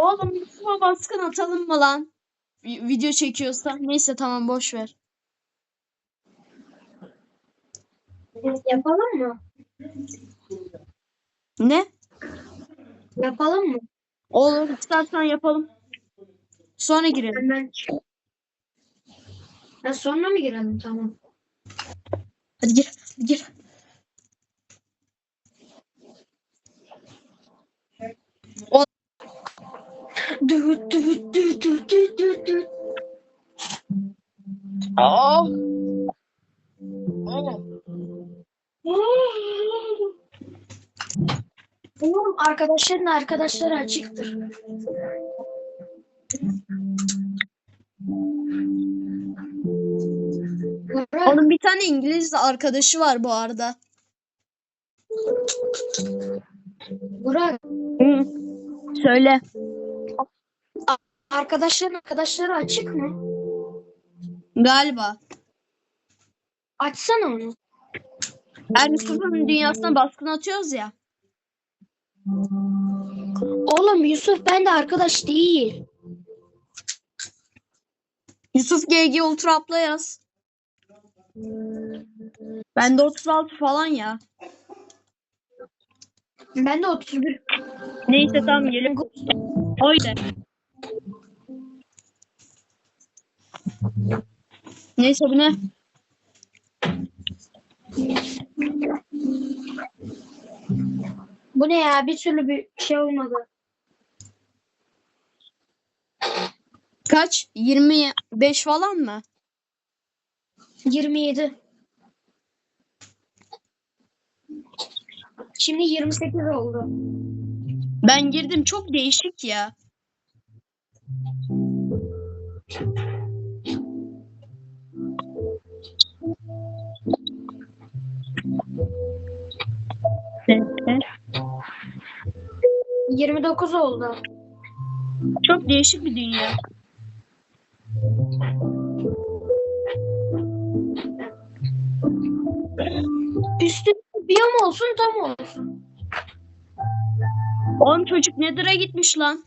Oğlum Yusuf'a baskın atalım mı lan? Vi- Video çekiyorsa. Neyse tamam boş ver. Yapalım mı? Ne? Yapalım mı? Olur istersen yapalım. Sonra girelim. Hemen. Ha, sonra mı girelim? Tamam. Hadi gir. Hadi gir. Oğlum arkadaşların arkadaşları açıktır. Onun bir tane İngiliz arkadaşı var bu arada. Burak, Hı. Söyle. arkadaşların arkadaşları açık mı? Galiba. Açsana onu. Her Yusuf'un dünyasına baskın atıyoruz ya. Oğlum Yusuf ben de arkadaş değil. Yusuf GG Ultra Up'la yaz. Ben de 36 falan ya. Ben de 31. Neyse tamam geliyorum. Öyle. Neyse bu ne? Bu ne ya? Bir türlü bir şey olmadı. Kaç? 25 falan mı? 27. Şimdi 28 oldu. Ben girdim çok değişik ya. 29 oldu. Çok değişik bir dünya. Üstü biyom olsun tam olsun. Oğlum çocuk Nether'a gitmiş lan.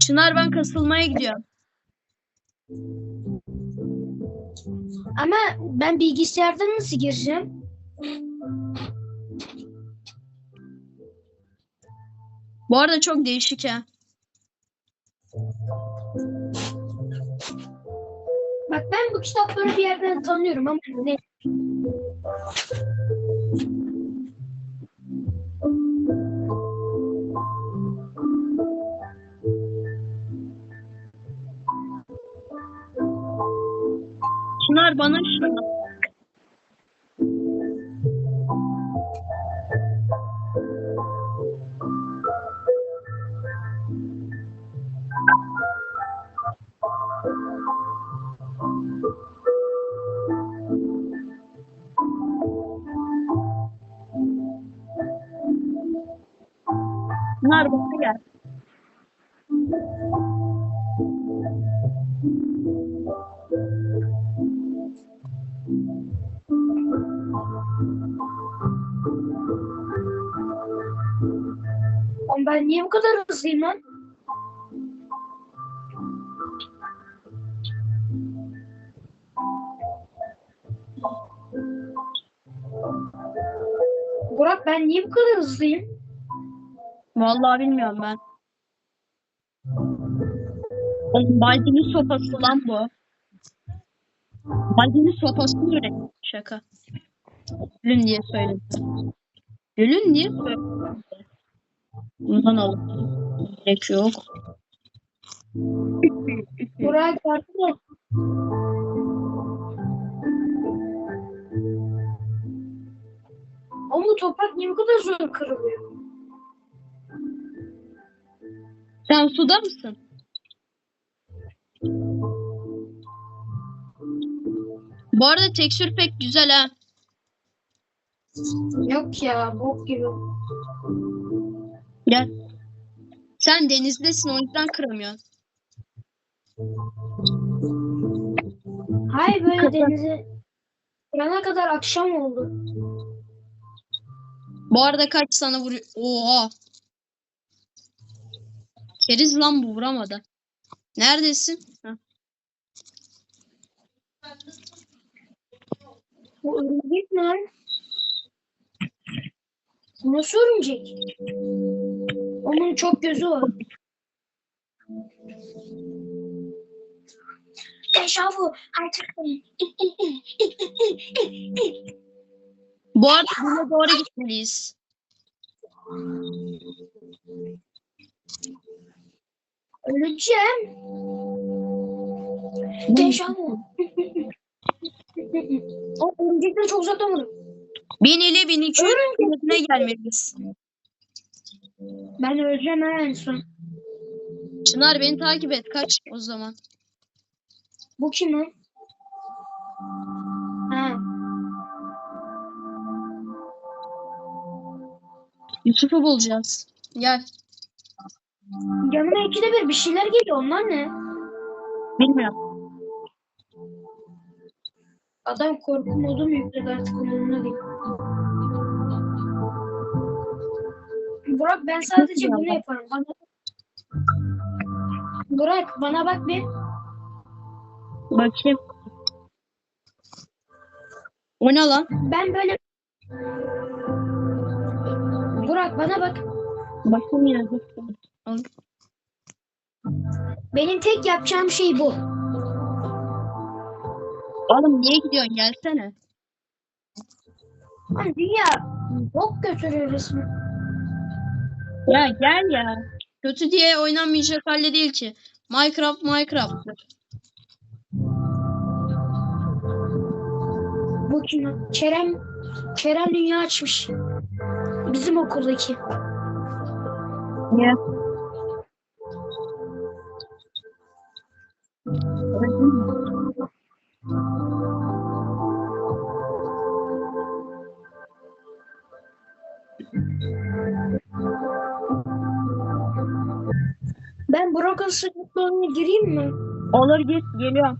Çınar ben kasılmaya gidiyorum. Ama ben bilgisayardan nasıl gireceğim? Bu arada çok değişik ha. Bak ben bu kitapları bir yerden tanıyorum ama ne? Çınar bana gel. Oğlum ben niye bu kadar hızlıyım lan? Burak ben niye bu kadar hızlıyım? Vallahi bilmiyorum ben. Oğlum Baldi'nin sopası lan bu. Baldi'nin sopasını üretmiş şaka. Gülün diye söyledim. Gülün diye söyledim. Bundan alalım. Gerek yok. Yardım et. Ama bu toprak niye bu kadar zor kırılıyor? Sen suda mısın? Bu arada tekstür pek güzel ha. Yok ya bok gibi. Gel. Sen denizdesin o yüzden kıramıyorsun. Hay böyle denize kırana kadar akşam oldu. Bu arada kaç sana vuruyor? Oha. Keriz lan bu vuramadı. Neredesin? Bu örümcek ne? Bu Nasıl örümcek? Onun çok gözü var. Dejavu artık. Bu arada doğru gitmeliyiz. Öleceğim. Dejavu. o örümcekleri çok uzaktan vurdu. 1000 ile 1200 Örümcek. kilometre gelmeliyiz. Ben öleceğim ha en son. Çınar beni takip et. Kaç o zaman. Bu kim lan? Ha. Yusuf'u bulacağız. Gel. Yanıma ikide bir bir şeyler geliyor. Onlar ne? Bilmiyorum. Adam korku modu mu yükledi artık umurumda değil. Burak ben sadece bunu yaparım. Bana... Burak bana bak bir. Bakayım. O ne lan? Ben böyle... Burak bana bak. Bakayım ya. Benim tek yapacağım şey bu. Oğlum niye gidiyorsun? Gelsene. Lan dünya bok götürüyor resmen. Ya gel ya. Kötü diye oynanmayacak halde değil ki. Minecraft Minecraft'tır. Bu kim? Kerem, Kerem dünya açmış. Bizim okuldaki. Niye? Ben Burak'ın sınıflarına gireyim mi? Olur git geliyorum.